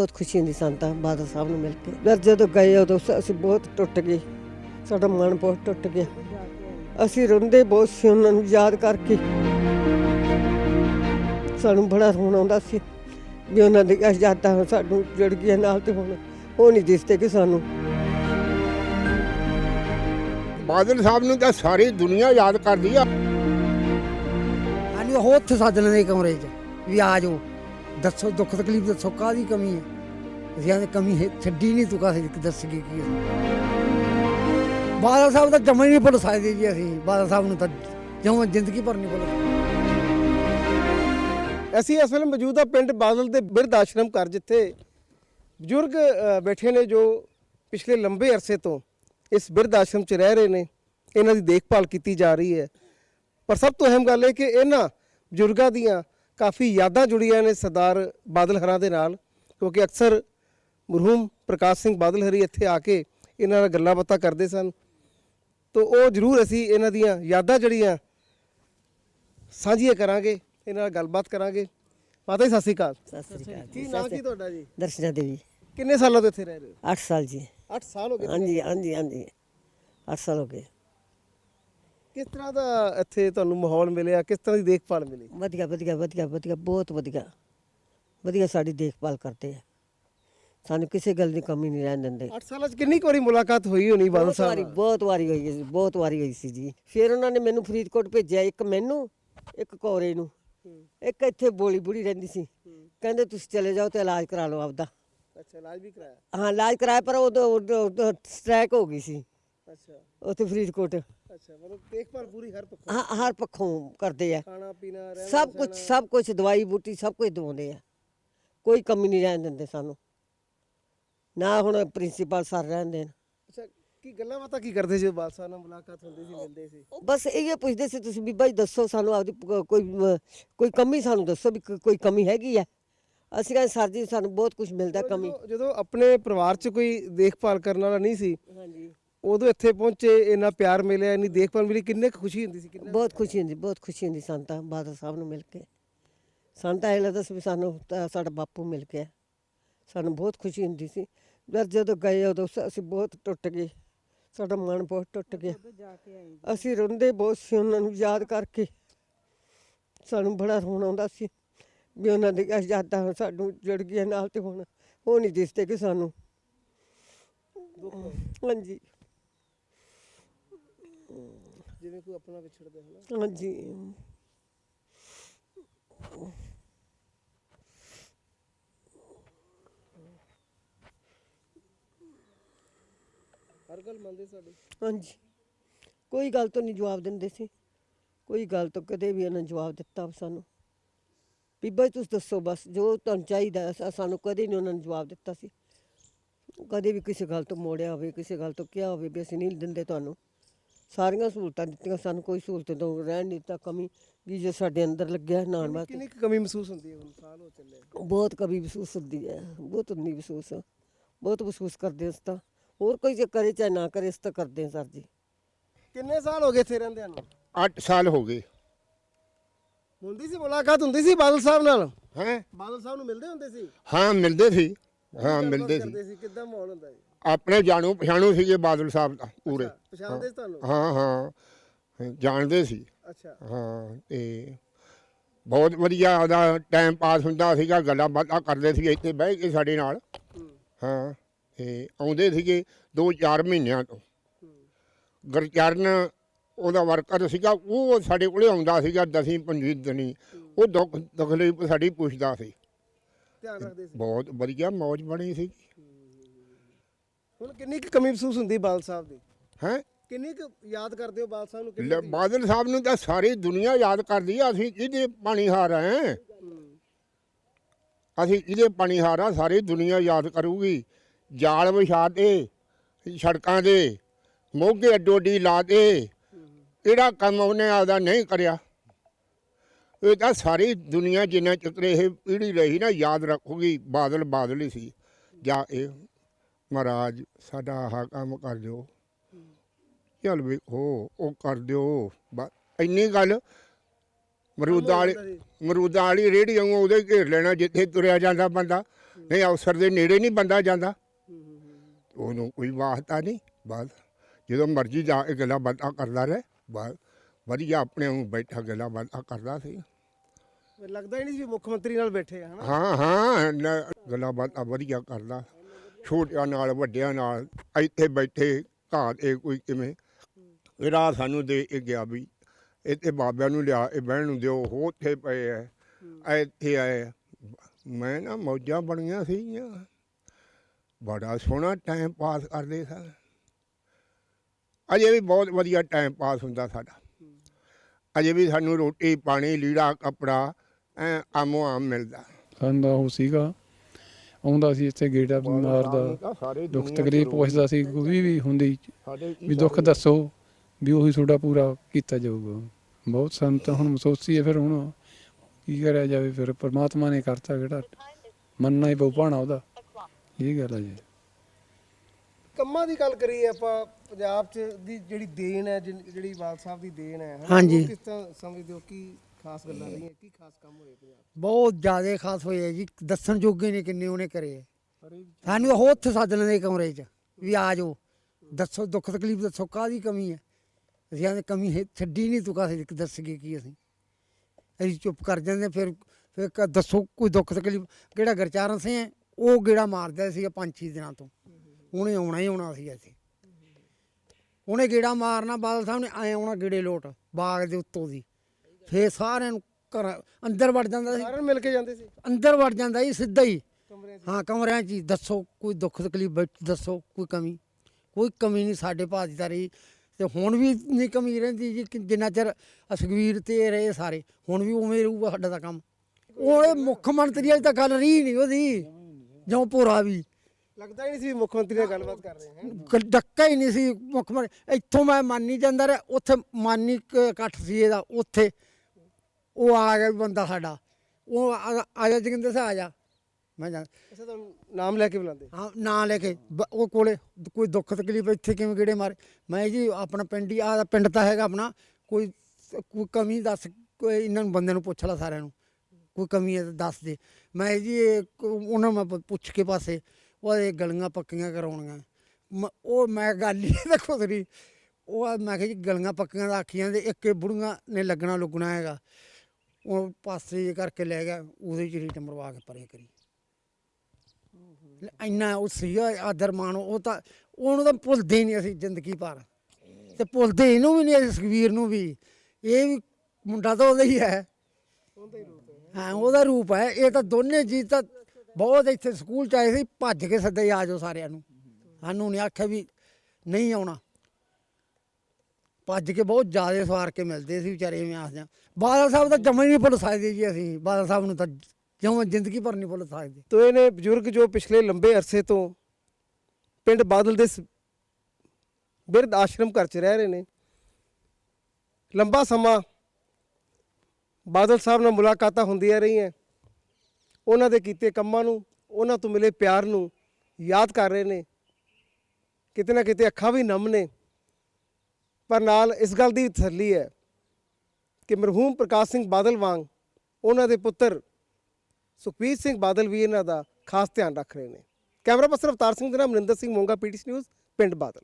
ਬਹੁਤ ਖੁਸ਼ੀ ਹੁੰਦੀ ਸਾਨੂੰ ਤਾਂ ਬਾਦਲ ਸਾਹਿਬ ਨੂੰ ਮਿਲ ਕੇ। ਜਦ ਜਦੋਂ ਗਏ ਉਦੋਂ ਸ- ਅਸੀਂ ਬਹੁਤ ਟੁੱਟ ਗਏ। ਸਾਡਾ ਮਨ ਬਹੁਤ ਟੁੱਟ ਗਿਆ। ਅਸੀਂ ਰੋਂਦੇ ਬਹੁਤ ਸੀ ਉਹਨਾਂ ਨੂੰ ਯਾਦ ਕਰਕੇ। ਸਾਨੂੰ ਬੜਾ ਰੋਣਾ ਆਉਂਦਾ ਸੀ ਵੀ ਉਹਨਾਂ ਦੀ ਯਾਦਾਂ ਸਾਨੂੰ ਜੁੜ ਗਈਆਂ ਨਾਲ ਤੇ ਹੁਣ ਉਹ ਨਹੀਂ ਦਿਸਦੇ ਕਿ ਸਾਨੂੰ। ਬਾਦਲ ਸਾਹਿਬ ਨੂੰ ਤਾਂ ਸਾਰੀ ਦੁਨੀਆ ਯਾਦ ਕਰਦੀ ਆ। ਹਾਂਜੀ ਉਹ ਉੱਥੇ ਸੱਦ ਲੈਂਦੇ ਕਮਰੇ 'ਚ ਵੀ ਆ ਜਾਓ। ਦੱਸੋ ਦੁੱਖ ਤਕਲੀਫ ਦੱਸੋ ਕਾਹਦੀ ਕਮੀ ਹੈ ਅਸੀਂ ਕਮੀ ਹੈ, ਛੱਡੀ ਨਹੀਂ ਤੂੰ ਕਾਹਦੀ ਦੱਸ ਗਈ ਕੀ ਬਾਦਲ ਸਾਹਿਬ ਦਾ ਜਮਾ ਨਹੀਂ ਭੁੱਲ ਸਕਦੇ ਜੀ ਅਸੀਂ। ਬਾਦਲ ਸਾਹਿਬ ਨੂੰ ਤਾਂ ਜਮਾਂ ਜ਼ਿੰਦਗੀ ਭਰ ਨਹੀਂ ਭੁੱਲ ਅਸੀਂ ਇਸ ਵੇਲੇ ਮੌਜੂਦ ਆ ਪਿੰਡ ਬਾਦਲ ਦੇ ਬਿਰਧ ਆਸ਼ਰਮ ਘਰ, ਜਿੱਥੇ ਬਜ਼ੁਰਗ ਬੈਠੇ ਨੇ ਜੋ ਪਿਛਲੇ ਲੰਬੇ ਅਰਸੇ ਤੋਂ ਇਸ ਬਿਰਧ ਆਸ਼ਰਮ 'ਚ ਰਹਿ ਰਹੇ ਨੇ। ਇਹਨਾਂ ਦੀ ਦੇਖਭਾਲ ਕੀਤੀ ਜਾ ਰਹੀ ਹੈ। ਪਰ ਸਭ ਤੋਂ ਅਹਿਮ ਗੱਲ ਹੈ ਕਿ ਇਹਨਾਂ ਬਜ਼ੁਰਗਾਂ ਦੀਆਂ ਕਾਫੀ ਯਾਦਾਂ ਜੁੜੀਆਂ ਨੇ ਸਰਦਾਰ ਬਾਦਲ ਹਰਾਂ ਦੇ ਨਾਲ, ਕਿਉਂਕਿ ਅਕਸਰ ਮਰਹੂਮ ਪ੍ਰਕਾਸ਼ ਸਿੰਘ ਬਾਦਲ ਹਰੀ ਇੱਥੇ ਆ ਕੇ ਇਹਨਾਂ ਨਾਲ ਗੱਲਾਂ ਬਾਤਾਂ ਕਰਦੇ ਸਨ। ਤੋ ਉਹ ਜ਼ਰੂਰ ਅਸੀਂ ਇਹਨਾਂ ਦੀਆਂ ਯਾਦਾਂ ਜਿਹੜੀਆਂ ਸਾਂਝੀਆਂ ਕਰਾਂਗੇ ਇਹਨਾਂ ਨਾਲ ਗੱਲਬਾਤ ਕਰਾਂਗੇ। ਮਾਤਾ ਜੀ ਸਤਿ ਸ਼੍ਰੀ ਅਕਾਲ। ਸਤਿ ਸ੍ਰੀ ਅਕਾਲ ਕੀ ਨਾਮ ਕੀ ਤੁਹਾਡਾ ਜੀ? ਦਰਸ਼ਨਾ ਦੇਵੀ। ਕਿੰਨੇ ਸਾਲਾਂ ਤੋਂ ਇੱਥੇ ਰਹਿ ਰਹੇ ਹੋ? 8 ਸਾਲ ਜੀ। 8 ਸਾਲ ਹੋ ਗਏ ਹਾਂਜੀ ਹਾਂਜੀ ਹਾਂਜੀ। 8 ਸਾਲ ਹੋ ਗਏ। ਕਿਸ ਤਰ੍ਹਾਂ ਦਾ ਇੱਥੇ ਤੁਹਾਨੂੰ ਮਾਹੌਲ ਮਿਲਿਆ? ਕਿਸ ਤਰ੍ਹਾਂ ਦੀ ਦੇਖਭਾਲ ਮਿਲੀ? ਵਧੀਆ ਵਧੀਆ ਵਧੀਆ ਵਧੀਆ ਬਹੁਤ ਵਧੀਆ। ਵਧੀਆ ਸਾਡੀ ਦੇਖਭਾਲ ਕਰਦੇ ਆ। ਸਾਨੂੰ ਕਿਸੇ ਗੱਲ ਦੀ ਕਮੀ ਨਹੀਂ ਰਹਿਣ ਦਿੰਦੇ। 8 ਸਾਲਾਂ 'ਚ ਕਿੰਨੀ ਕੁ ਵਾਰੀ ਮੁਲਾਕਾਤ ਹੋਈ ਹੋਣੀ ਬਾਦਲ ਬਹੁਤ ਵਾਰੀ ਸਾਹਿਬ ਨਾਲ? ਬਹੁਤ ਵਾਰੀ ਹੋਈ ਹੈ ਜੀ, ਬਹੁਤ ਵਾਰੀ ਹੋਈ ਸੀ ਜੀ। ਫਿਰ ਉਹਨਾਂ ਨੇ ਮੈਨੂੰ ਫਰੀਦਕੋਟ ਭੇਜਿਆ ਇੱਕ ਮੈਨੂੰ ਇੱਕ ਕੋਰੇ ਨੂੰ। ਇੱਕ ਇੱਥੇ ਬੋਲੀ ਬੁੜੀ ਰਹਿੰਦੀ ਸੀ। ਕਹਿੰਦੇ ਤੁਸੀਂ ਚਲੇ ਜਾਓ ਤੇ ਇਲਾਜ ਕਰਾ ਲਓ ਆਪਦਾ। ਅੱਛਾ ਇਲਾਜ ਵੀ ਕਰਾਇਆ? ਹਾਂ ਇਲਾਜ ਕਰਾਇਆ ਪਰ ਉਹ ਸਟ੍ਰੈਕ ਹੋ ਗਈ ਸੀ। ਅੱਛਾ। ਉੱਥੇ ਫਰੀਦਕੋਟ। ਅੱਛਾ ਮਤਲਬ ਦੇਖਭਾਲ ਪੂਰੀ ਹਰ ਪੱਖੋਂ? ਹਾਂ ਹਰ ਪੱਖੋਂ ਕਰਦੇ ਆ। ਖਾਣਾ ਪੀਣਾ ਰਹਿਣਾ ਸਭ ਕੁਝ ਸਭ ਕੁਝ ਦਵਾਈ ਬੂਟੀ ਸਭ ਕੁਝ ਦਵਾਉਂਦੇ ਆ। ਕੋਈ ਕਮੀ ਨਹੀਂ ਰਹਿਣ ਦਿੰਦੇ ਸਾਨੂੰ। ਨਾ ਹੁਣ ਪ੍ਰਿੰਸੀਪਲ ਸਰ ਰਹਿੰਦੇ ਨੇ। ਅੱਛਾ ਕੀ ਗੱਲਾਂ ਬਾਤਾਂ ਕੀ ਕਰਦੇ ਸੀ? ਬਾਦਲ ਸਾਹਿਬ ਨਾਲ ਮੁਲਾਕਾਤ ਹੁੰਦੀ ਸੀ ਮਿਲਦੇ ਸੀ। ਉਹ ਬਸ ਇਹ ਪੁੱਛਦੇ ਸੀ ਤੁਸੀਂ ਬੀਬਾ ਜੀ ਦੱਸੋ ਸਾਨੂੰ ਆਪਦੀ ਪ- ਕੋਈ ਕੋਈ ਕਮੀ ਸਾਨੂੰ ਦੱਸੋ ਵੀ ਕੋ- ਕੋਈ ਕਮੀ ਹੈਗੀ ਆ? ਅਸੀਂ ਕਹਿੰਦੇ ਸਰ ਜੀ ਸਾਨੂੰ ਬਹੁਤ ਕੁਝ ਮਿਲਦਾ ਕਮੀ। ਜਦੋਂ- ਜਦੋਂ ਆਪਣੇ ਪਰਿਵਾਰ 'ਚ ਕੋਈ ਦੇਖਭਾਲ ਕਰਨ ਵਾਲਾ ਨਹੀਂ ਸੀ ਹਾਂਜੀ। ਉਦੋਂ ਇੱਥੇ ਪਹੁੰਚੇ ਇੰਨਾ ਪਿਆਰ ਮਿਲਿਆ ਇੰਨੀ ਦੇਖਭਾਲ ਮਿਲੀ ਕਿੰਨੇ ਕੁ ਖੁਸ਼ੀ ਹੁੰਦੀ ਸੀ ਕਿੰਨਾ ਬਹੁਤ ਖੁਸ਼ੀ ਹੁੰਦੀ ਬਹੁਤ ਖੁਸ਼ੀ ਹੁੰਦੀ ਸਾਨੂੰ ਤਾਂ ਬਾਦਲ ਸਾਹਿਬ ਨੂੰ ਮਿਲ ਕੇ। ਸਾਨੂੰ ਤਾਂ ਇਹ ਲੱਗਦਾ ਸੀ ਵੀ ਸਾਨੂੰ ਤਾਂ ਸਾਡਾ ਬਾਪੂ ਮਿਲ ਗਿਆ। ਸਾਨੂੰ ਬਹੁਤ ਖੁਸ਼ੀ ਹੁੰਦੀ ਸੀ। ਜਦ ਜਦੋਂ ਗਏ ਉਦੋਂ ਸ- ਅਸੀਂ ਬਹੁਤ ਟੁੱਟ ਗਏ। ਸਾਡਾ ਮਨ ਬਹੁਤ ਟੁੱਟ ਗਿਆ। ਅਸੀਂ ਰੋਂਦੇ ਬਹੁਤ ਸੀ ਉਹਨਾਂ ਨੂੰ ਯਾਦ ਕਰਕੇ। ਸਾਨੂੰ ਬੜਾ ਰੋਣਾ ਆਉਂਦਾ ਸੀ ਵੀ ਉਹਨਾਂ ਦੀ ਯਾਦਾਂ ਸਾਨੂੰ ਜੁੜ ਗਈਆਂ ਨਾਲ ਤੇ ਹੁਣ ਉਹ ਨਹੀਂ ਦਿਸਦੇ ਕਿ ਸਾਨੂੰ। ਹਾਂਜੀ। ਜਿਵੇਂ ਕੋਈ ਆਪਣਾ ਵਿਛੜਦਾ ਹੈ ਨਾ। ਹਾਂਜੀ। ਹਰ ਗੱਲ ਮੰਨਦੇ ਸਾਡੇ। ਹਾਂਜੀ। ਕੋਈ ਗੱਲ ਤੋਂ ਨਹੀਂ ਜਵਾਬ ਦਿੰਦੇ ਸੀ। ਕੋਈ ਗੱਲ ਤੋਂ ਕਦੇ ਵੀ ਉਹਨਾਂ ਨੇ ਜਵਾਬ ਦਿੱਤਾ ਸਾਨੂੰ। ਬੀਬਾ ਜੀ ਤੁਸੀਂ ਦੱਸੋ ਬਸ ਜੋ ਤੁਹਾਨੂੰ ਚਾਹੀਦਾ ਹੈ, ਸਾ- ਸਾਨੂੰ ਕਦੇ ਨਹੀਂ ਉਹਨਾਂ ਨੇ ਜਵਾਬ ਦਿੱਤਾ ਸੀ। ਕਦੇ ਵੀ ਕਿਸੇ ਗੱਲ ਤੋਂ ਮੋੜਿਆ ਹੋਵੇ ਕਿਸੇ ਗੱਲ ਤੋਂ ਕਿਹਾ ਹੋਵੇ ਵੀ ਅਸੀਂ ਨਹੀਂ ਦਿੰਦੇ ਤੁਹਾਨੂੰ। ਸਾਰੀਆਂ ਸਹੂਲਤਾਂ ਦਿੱਤੀਆਂ ਸਾਨੂੰ ਕੋਈ ਸਹੂਲਤ ਤੋਂ ਰਹਿਣ ਨਹੀਂ ਦਿੱਤਾ ਕਮੀ ਗੀਜ਼ਰ ਸਾਡੇ ਅੰਦਰ ਲੱਗਿਆ ਨਾਨ ਵਾਸਤੇ। ਕਿੰਨੀ ਕੁ ਕਮੀ ਮਹਿਸੂਸ ਹੁੰਦੀ ਹੈ ਹੁਣ ਸਾਲ ਹੋ ਚੱਲੇ। ਬਹੁਤ ਕਮੀ ਮਹਿਸੂਸ ਹੁੰਦੀ ਹੈ ਬਹੁਤ ਹੁੰਦੀ ਮਹਿਸੂਸ ਬਹੁਤ ਮਹਿਸੂਸ ਕਰਦੇ ਹਾਂ ਅਸੀਂ ਤਾਂ। ਹੋਰ ਕੋਈ ਜੇ ਕਰੇ ਚਾਹੇ ਨਾ ਕਰੇ ਅਸੀਂ ਤਾਂ ਕਰਦੇ ਹਾਂ ਸਰ ਜੀ। ਕਿੰਨੇ ਸਾਲ ਹੋ ਗਏ ਇੱਥੇ ਰਹਿੰਦਿਆਂ ਨੂੰ? 8 ਸਾਲ ਹੋ ਗਏ। ਹੁੰਦੀ ਸੀ ਮੁਲਾਕਾਤ ਹੁੰਦੀ ਸੀ ਬਾਦਲ ਸਾਹਿਬ ਨਾਲ? ਹੈ? ਬਾਦਲ ਸਾਹਿਬ ਨੂੰ ਮਿਲਦੇ ਹੁੰਦੇ ਸੀ? ਹਾਂ ਮਿਲਦੇ ਸੀ। ਹਾਂ ਮਿਲਦੇ ਸੀ। ਕਰਦੇ ਸੀ ਕਿੱਦਾਂ ਮਾਹੌਲ ਹੁੰਦਾ ਸੀ? ਆਪਣੇ ਜਾਣੂ ਪਛਾਣੂ ਸੀਗੇ ਬਾਦਲ ਸਾਹਿਬ ਦਾ ਪੂਰੇ। ਪਛਾਣਦੇ ਸੀ ਤੁਹਾਨੂੰ? ਹਾਂ ਹਾਂ। ਜਾਣਦੇ ਸੀ। ਅੱਛਾ। ਹਾਂ ਤੇ ਬਹੁਤ ਵਧੀਆ ਉਹਦਾ ਟਾਈਮ ਪਾਸ ਹੁੰਦਾ ਸੀਗਾ ਗੱਲਾਂ ਬਾਤਾਂ ਕਰਦੇ ਸੀ ਇੱਥੇ ਬਹਿ ਕੇ ਸਾਡੇ ਨਾਲ। ਹਾਂ। ਤੇ ਆਉਂਦੇ ਸੀਗੇ 2-4 ਮਹੀਨਿਆਂ ਤੋਂ। ਗੁਰਚਰਨ ਉਹਦਾ ਵਰਕਰ ਸੀਗਾ ਉਹ ਸਾਡੇ ਕੋਲੇ ਆਉਂਦਾ ਸੀਗਾ ਦਸਵੀਂ ਪੰਜਵੀਂ ਦਿਨੀ ਉਹ ਦੁੱਖ ਤਕਲੀਫ ਸਾਡੀ ਪੁੱਛਦਾ ਸੀ। ਧਿਆਨ ਰੱਖਦੇ ਸੀ। ਬਹੁਤ ਵਧੀਆ ਮੌਜ ਬਣੀ ਸੀ। ਹੁਣ ਕਿੰਨੀ ਕੁ ਕਮੀ ਮਹਿਸੂਸ ਹੁੰਦੀ ਬਾਦਲ ਸਾਹਿਬ ਦੀ? ਹੈ? ਕਿੰਨੀ ਕੁ ਯਾਦ ਕਰਦੇ ਹੋ ਬਾਦਲ ਸਾਹਿਬ ਨੂੰ? ਕਿੰਨੀ ਕੁ? ਬਾਦਲ ਸਾਹਿਬ ਨੂੰ ਤਾਂ ਸਾਰੀ ਦੁਨੀਆ ਯਾਦ ਕਰਦੀ ਆ ਅਸੀਂ ਕਿਹਦੇ ਪਾਣੀ ਹਾਰ ਹੂੰ, ਅਸੀਂ ਇਹਦੇ ਪਾਣੀ ਹਾਰਾ ਸਾਰੀ ਦੁਨੀਆ ਯਾਦ ਕਰੂਗੀ। ਜਾਲ ਵਿਛਾ ਦੇ, ਸੜਕਾਂ ਦੇ, ਮੋਗੇ ਅੱਡੋਡੀ ਲਾ ਦੇ। ਕਿਹੜਾ ਕੰਮ ਉਹਨੇ ਆਦਾ ਨਹੀਂ ਕਰਿਆ। ਇਹ ਤਾਂ ਸਾਰੀ ਦੁਨੀਆ ਜਿੰਨਾ ਚਿਰ ਇਹ ਪੀੜੀ ਰਹੀ ਨਾ, ਯਾਦ ਰੱਖੂਗੀ, ਬਾਦਲ ਬਾਦਲ ਹੀ ਸੀ। ਜਾਂ ਇਹ ਮਹਾਰਾਜ, ਸਾਡਾ ਆਹ ਕੰਮ ਕਰ ਦਿਓ। ਚੱਲ ਵੀ ਹੋ, ਉਹ ਕਰ ਦਿਓ। ਬਸ ਇੰਨੀ ਗੱਲ ਮਰੂਦਾਂ ਵਾਲੀ ਮਰੂਦਾਂ ਵਾਲੀ ਰੇੜੀ ਵਾਂਗੂ ਉਹਦੇ ਘੇਰ ਲੈਣਾ, ਜਿੱਥੇ ਤੁਰਿਆ ਜਾਂਦਾ ਬੰਦਾ। ਨਹੀਂ, ਅਫਸਰ ਦੇ ਨੇੜੇ ਨਹੀਂ ਬੰਦਾ ਜਾਂਦਾ। ਉਹਨੂੰ ਕੋਈ ਵਾਸਤਾ ਨਹੀਂ ਬਸ ਜਦੋਂ ਮਰਜ਼ੀ ਜਾ ਕੇ ਗੱਲਾਂ ਬਾਤਾਂ ਕਰਦਾ ਰਹੇ ਬਸ ਵਧੀਆ ਆਪਣੇ ਨੂੰ ਬੈਠਾ ਗੱਲਾਂ ਬਾਤਾਂ ਕਰਦਾ ਸੀ। ਲੱਗਦਾ ਹੀ ਨਹੀਂ ਸੀ ਮੁੱਖ ਮੰਤਰੀ ਨਾਲ ਬੈਠੇ ਆ ਹਨਾ? ਹਾਂ ਹਾਂ ਨ- ਗੱਲਾਂ ਬਾਤਾਂ ਵਧੀਆ ਕਰਦਾ। ਛੋਟਿਆਂ ਨਾਲ ਵੱਡਿਆਂ ਨਾਲ ਇੱਥੇ ਬੈਠੇ ਘਰ ਇਹ ਕੋਈ ਕਿਵੇਂ? ਇਹ ਰਾਹ ਸਾਨੂੰ ਦੇ ਕੇ ਗਿਆ ਵੀ ਇੱਥੇ ਬਾਬਿਆਂ ਨੂੰ ਲਿਆ ਇਹ ਬਹਿਣ ਨੂੰ ਦਿਓ ਉਹ ਉੱਥੇ ਪਏ ਐ ਇੱਥੇ ਆਏ। ਮੈਂ ਨਾ ਮੌਜਾਂ ਬਣੀਆਂ ਸੀਗੀਆਂ। ਬੜਾ ਸੋਹਣਾ ਟਾਈਮ ਪਾਸ ਕਰਦੇ ਸਾਂ ਅਜੇ ਵੀ ਬਹੁਤ ਵਧੀਆ ਟਾਈਮ ਪਾਸ ਹੁੰਦਾ ਸਾਡਾ। ਅਜੇ ਵੀ ਸਾਨੂੰ ਰੋਟੀ ਪਾਣੀ ਲੀੜਾ ਕੱਪੜਾ ਐ ਆਮੋ ਆਮ ਮਿਲਦਾ। ਸਾਨੂੰ ਤਾਂ ਉਹ ਸੀਗਾ। ਆਉਂਦਾ ਸੀ ਇੱਥੇ ਗੇੜਾ ਵੀ ਮਾਰਦਾ ਦੁੱਖ ਤਕਲੀਫ ਪੁੱਛਦਾ ਸੀ ਕੋਈ ਵੀ ਹੁੰਦੀ ਵੀ ਦੁੱਖ ਦੱਸੋ ਵੀ ਉਹੀ ਤੁਹਾਡਾ ਪੂਰਾ ਕੀਤਾ ਜਾਊਗਾ। ਬਹੁਤ ਸਾਨੂੰ ਤਾਂ ਹੁਣ ਮਹਿਸੂਸੀ ਹੈ ਫਿਰ ਹੁਣ ਕੀ ਕਰਿਆ ਜਾਵੇ ਫਿਰ ਪ੍ਰਮਾਤਮਾ ਨੇ ਕਰਤਾ ਕਿਹੜਾ ਮੰਨਣਾ ਹੀ ਪਊ ਭਾਣਾ ਉਹਦਾ। ਇਹ ਗੱਲ ਹੈ ਜੀ। ਕੰਮਾਂ ਦੀ ਗੱਲ ਕਰੀਏ ਆਪਾਂ ਪੰਜਾਬ 'ਚ ਦੀ ਜਿਹੜੀ ਦੇਣ ਹੈ ਜਿਨ- ਜਿਹੜੀ ਬਾਲ ਸਾਹਿਬ ਦੀ ਦੇਣ ਹੈ ਹਨਾ, ਹਾਂਜੀ। ਉਹ ਕਿਸ ਤਰ੍ਹਾਂ ਸਮਝਦੇ ਹੋ? ਕੀ ਖਾਸ ਗੱਲਾਂ ਰਹੀਆਂ? ਕੀ ਖਾਸ ਕੰਮ ਹੋਏ ਪੰਜਾਬ 'ਚ? ਬਹੁਤ ਜ਼ਿਆਦਾ ਖਾਸ ਹੋਏ ਆ ਜੀ। ਦੱਸਣ ਜੋਗੇ ਨੇ ਕਿੰਨੇ ਉਹਨੇ ਕਰੇ। ਸਾਨੂੰ ਉਹ ਉੱਥੇ ਸੱਦ ਲੈਂਦੇ ਕਮਰੇ 'ਚ ਵੀ ਆ ਜਾਓ। ਦੱਸੋ ਦੁੱਖ ਤਕਲੀਫ ਦੱਸੋ ਕਾਹਦੀ ਕਮੀ ਹੈ? ਅਸੀਂ ਆਂਦੇ ਕਮੀ ਹੈ ਛੱਡੀ ਨਹੀਂ ਤੂੰ ਕਾਹਦੀ ਦੱਸਗੇ ਕੀ ਅਸੀਂ? ਅਸੀਂ ਚੁੱਪ ਕਰ ਜਾਂਦੇ ਫਿਰ ਫਿਰ ਕ- ਦੱਸੋ ਕੋਈ ਦੁੱਖ ਤਕਲੀਫ ਕਿਹੜਾ ਗਰਚਾਰਨ ਸਿੰਘ ਹੈ? ਉਹ ਗੇੜਾ ਮਾਰਦਾ ਸੀ ਪੰਜ ਛੇ ਦਿਨਾਂ ਤੋਂ। ਉਹਨੇ ਆਉਣਾ ਹੀ ਆਉਣਾ ਸੀ ਅਸੀਂ ਉਹਨੇ ਗੇੜਾ ਮਾਰਨਾ ਬਾਦਲ ਸਾਹਿਬ ਨੇ ਐ ਆਉਣਾ ਗੇੜੇ ਲੋਟ ਬਾਗ ਦੇ ਉੱਤੋਂ ਦੀ। ਫੇਰ ਸਾਰਿਆਂ ਨੂੰ ਘਰ ਅੰਦਰ ਵੜ ਜਾਂਦਾ ਸੀ। ਸਾਰਿਆਂ ਮਿਲ ਕੇ ਜਾਂਦੇ ਸੀ? ਅੰਦਰ ਵੜ ਜਾਂਦਾ ਜੀ ਸਿੱਧਾ ਹੀ। ਹਾਂ ਕਮਰਿਆਂ 'ਚ ਹੀ। ਦੱਸੋ ਕੋਈ ਦੁੱਖ ਤਕਲੀਫ ਦੱਸੋ ਕੋਈ ਕਮੀ? ਕੋਈ ਕਮੀ ਨਹੀਂ ਸਾਡੇ ਭਾਜੀ ਦਾ ਰਹੀ। ਤੇ ਹੁਣ ਵੀ ਨਹੀਂ ਕਮੀ ਰਹਿੰਦੀ ਜੀ ਕਿ ਜਿੰਨਾ ਚਿਰ ਅਸਗਵੀਰ ਤੇ ਰਹੇ ਸਾਰੇ ਹੁਣ ਵੀ ਉਵੇਂ ਰਹੂਗਾ ਸਾਡਾ ਤਾਂ ਕੰਮ। ਉਹ ਮੁੱਖ ਮੰਤਰੀ ਵਾਲੀ ਤਾਂ ਗੱਲ ਰਹੀ ਨਹੀਂ ਉਹਦੀ। ਜਿਉਂ ਪੂਰਾ ਵੀ। ਲੱਗਦਾ ਹੀ ਨਹੀਂ ਸੀ ਮੁੱਖ ਮੰਤਰੀ ਨਾਲ ਗੱਲਬਾਤ ਕਰ ਰਹੇ ਹੈ। ਗ- ਡੱਕਾ ਹੀ ਨਹੀਂ ਸੀ ਮੁੱਖ ਮੰਤਰੀ। ਇੱਥੋਂ ਮੈਂ ਮਾਨੀ ਜਾਂਦਾ ਰਿਹਾ ਉੱਥੇ ਮਾਨੀ ਕ- ਇਕੱਠ ਸੀ ਇਹਦਾ ਉੱਥੇ। ਉਹ ਆ ਗਿਆ ਵੀ ਬੰਦਾ ਸਾਡਾ। ਉਹ ਆ ਆ ਜਾ ਜੀ ਕਹਿੰਦੇ ਸੀ ਆ ਜਾ। ਮੈਂ ਜਾ ਅੱਛਾ ਤੁਹਾਨੂੰ ਨਾਮ ਲੈ ਕੇ ਬੁਲਾਉਂਦੇ? ਹਾਂ ਨਾਂ ਲੈ ਕੇ। ਬ- ਉਹ ਕੋਲੇ ਕੋਈ ਦੁੱਖ ਤਕਲੀਫ ਇੱਥੇ ਕਿਵੇਂ ਗੇੜੇ ਮਾਰੇ? ਮੈਂ ਜੀ ਆਪਣਾ ਪਿੰਡ ਹੀ ਆ ਪਿੰਡ ਤਾਂ ਹੈਗਾ ਆਪਣਾ। ਕੋਈ ਕੋਈ ਕਮੀ ਦੱਸ ਕੋਈ ਇਹਨਾਂ ਨੂੰ ਬੰਦੇ ਨੂੰ ਪੁੱਛ ਲਾ ਸਾਰਿਆਂ ਨੂੰ। ਕੋਈ ਕਮੀ ਹੈ ਤਾਂ ਦੱਸ ਦੇ। ਮੈਂ ਜੀ ਇਹ ਕੋ- ਉਹਨਾਂ ਮੈਂ ਪ- ਪੁੱਛ ਕੇ ਪਾਸੇ, ਉਹ ਇਹ ਗਲੀਆਂ ਪੱਕੀਆਂ ਕਰਾਉਣੀਆਂ। ਮ- ਉਹ ਮੈਂ ਗੱਲ ਹੀ ਦੇਖੋ ਤੇਰੀ। ਉਹ ਆ ਮੈਂ ਕਿਹਾ ਜੀ ਗਲੀਆਂ ਪੱਕੀਆਂ ਦਾ ਆਖੀਆਂ ਤੇ ਇੱਕ ਇਹ ਬੁੜੀਆਂ ਨੇ ਲੱਗਣਾ ਲੁੱਗਣਾ ਹੈਗਾ। ਉਹ ਪਾਸੇ ਜਿਹੇ ਕਰਕੇ ਲੈ ਗਿਆ, ਉਹਦੇ ਚ ਰੀਟ ਮਰਵਾ ਕੇ ਪਰੇ ਕਰੀ। ਇੰਨਾ ਉਹ ਸੀਗਾ, ਆਦਰ ਮਾਣ, ਉਹ ਤਾਂ ਉਹਨੂੰ ਤਾਂ ਭੁੱਲਦੇ ਹੀ ਨਹੀਂ ਅਸੀਂ ਜ਼ਿੰਦਗੀ ਭਰ। ਤੇ ਭੁੱਲਦੇ ਇਹਨੂੰ ਵੀ ਨਹੀਂ, ਅਸੀਂ ਸੁਖਵੀਰ ਨੂੰ ਵੀ। ਇਹ ਵੀ ਮੁੰਡਾ ਤਾਂ ਉਹਦਾ ਹੀ ਹੈ। ਹਾਂ, ਉਹਦਾ ਰੂਪ ਹੈ। ਇਹ ਤਾਂ ਦੋਨੇ ਜੀ ਤਾਂ ਬਹੁਤ ਇੱਥੇ ਸਕੂਲ ਚ ਆਏ ਸੀ, ਭੱਜ ਕੇ ਸੱਦੇ ਆ ਜਾਓ ਸਾਰਿਆਂ ਨੂੰ। ਸਾਨੂੰ ਨਹੀਂ ਆਖਿਆ ਵੀ ਨਹੀਂ ਆਉਣਾ। ਭੱਜ ਕੇ ਬਹੁਤ ਜ਼ਿਆਦਾ ਸਵਾਰ ਕੇ ਮਿਲਦੇ ਸੀ ਵਿਚਾਰੇ ਐਵੇਂ ਆਖਦੇ ਬਾਦਲ ਸਾਹਿਬ ਤਾਂ ਜਮਾ ਹੀ ਨਹੀਂ ਭੁੱਲ ਸਕਦੇ ਜੀ ਅਸੀਂ। ਬਾਦਲ ਸਾਹਿਬ ਨੂੰ ਤਾਂ ਜਮਾ ਜ਼ਿੰਦਗੀ ਭਰ ਨਹੀਂ ਭੁੱਲ ਸਕਦੇ। ਤੋ ਇਹ ਬਜ਼ੁਰਗ ਜੋ ਪਿਛਲੇ ਲੰਬੇ ਅਰਸੇ ਤੋਂ ਪਿੰਡ ਬਾਦਲ ਦੇ ਸ- ਬਿਰਧ ਆਸ਼ਰਮ ਘਰ 'ਚ ਰਹਿ ਰਹੇ ਨੇ। ਲੰਬਾ ਸਮਾਂ ਬਾਦਲ ਸਾਹਿਬ ਨਾਲ ਮੁਲਾਕਾਤਾਂ ਹੁੰਦੀਆਂ ਰਹੀਆਂ। ਉਹਨਾਂ ਦੇ ਕੀਤੇ ਕੰਮਾਂ ਨੂੰ, ਉਹਨਾਂ ਤੋਂ ਮਿਲੇ ਪਿਆਰ ਨੂੰ ਯਾਦ ਕਰ ਰਹੇ ਨੇ। ਕਿਤੇ ਨਾ ਕਿਤੇ ਅੱਖਾਂ ਵੀ ਨਮ ਨੇ। ਪਰ ਨਾਲ ਇਸ ਗੱਲ ਦੀ ਵੀ ਤਸੱਲੀ ਹੈ ਕਿ ਮਰਹੂਮ ਪ੍ਰਕਾਸ਼ ਸਿੰਘ ਬਾਦਲ ਵਾਂਗ ਉਹਨਾਂ ਦੇ ਪੁੱਤਰ ਸੁਖਬੀਰ ਸਿੰਘ ਬਾਦਲ ਵੀ ਇਹਨਾਂ ਦਾ ਖਾਸ ਧਿਆਨ ਰੱਖ ਰਹੇ ਨੇ। ਕੈਮਰਾ ਪਰਸਨ ਅਵਤਾਰ ਸਿੰਘ ਦੇ ਨਾਲ ਮਨਿੰਦਰ ਸਿੰਘ ਮੋਂਗਾ, ਪੀਟੀਸੀ ਨਿਊਜ਼, ਪਿੰਡ ਬਾਦਲ।